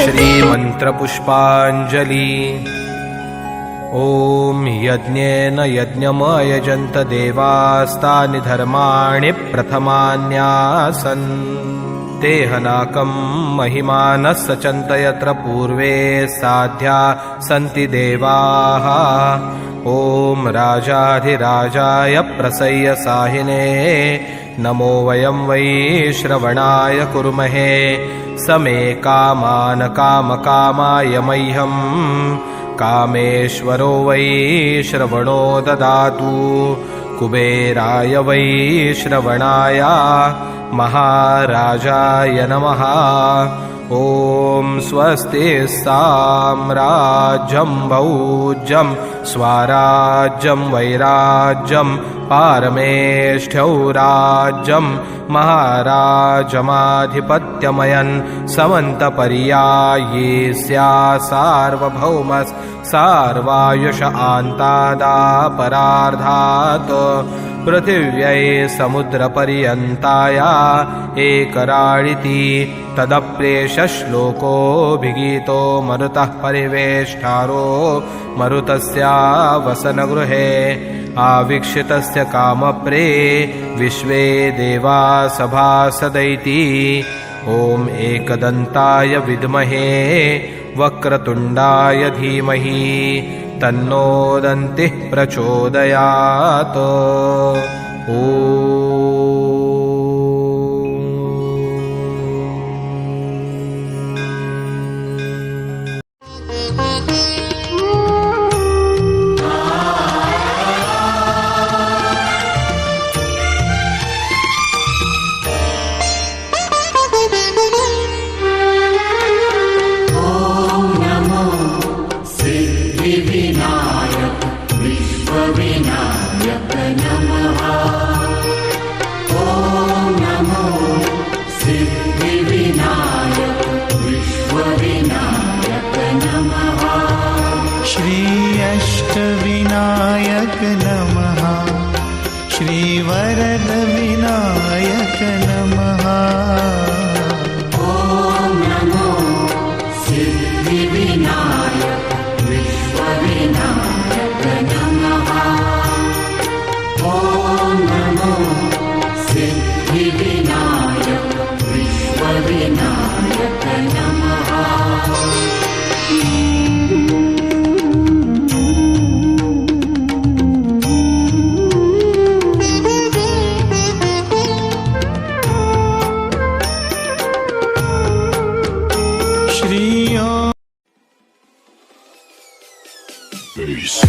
श्रीमन्त्रपुष्पाञ्जलि ॐ यज्ञेन यज्ञमयजन्त देवास्तानि धर्माणि प्रथमान्यासन् तेहनाकं महिमानः सचन्त यत्र पूर्वे साध्या सन्ति देवाः। ॐ राजाधिराजाय प्रसय्य साहिने। नमो वयं वै श्रवणाय कुर्महे। समे कामान् कामकामाय मह्यम्। कामेश्वरो वै श्रवणो ददातु। कुबेराय वै श्रवणाय महाराजाय नमः। ॐ स्वस्ति साम्राज्यं भौज्यं स्वाराज्यं वैराज्यं पारमेष्ठ्यौ राज्यं महाराजमाधिपत्यमयन् समन्तपर्याये स्या सार्वभौमस् सार्वायुष आन्तादापरार्धात् पृथिव्यै समुद्रपर्यन्ताया एकराळिति तदप्रेषश्लोकोऽभिगीतो मरुतः परिवेष्टारो मरुतस्या वसनगृहे आवीक्षितस्य कामप्रे विश्वे देवा सभासदैति ॐ एकदन्ताय विद्महे वक्रतुण्डाय धीमहि तन्नो दन्तिः प्रचोदयात्। ॐ Namaha niño. Peace.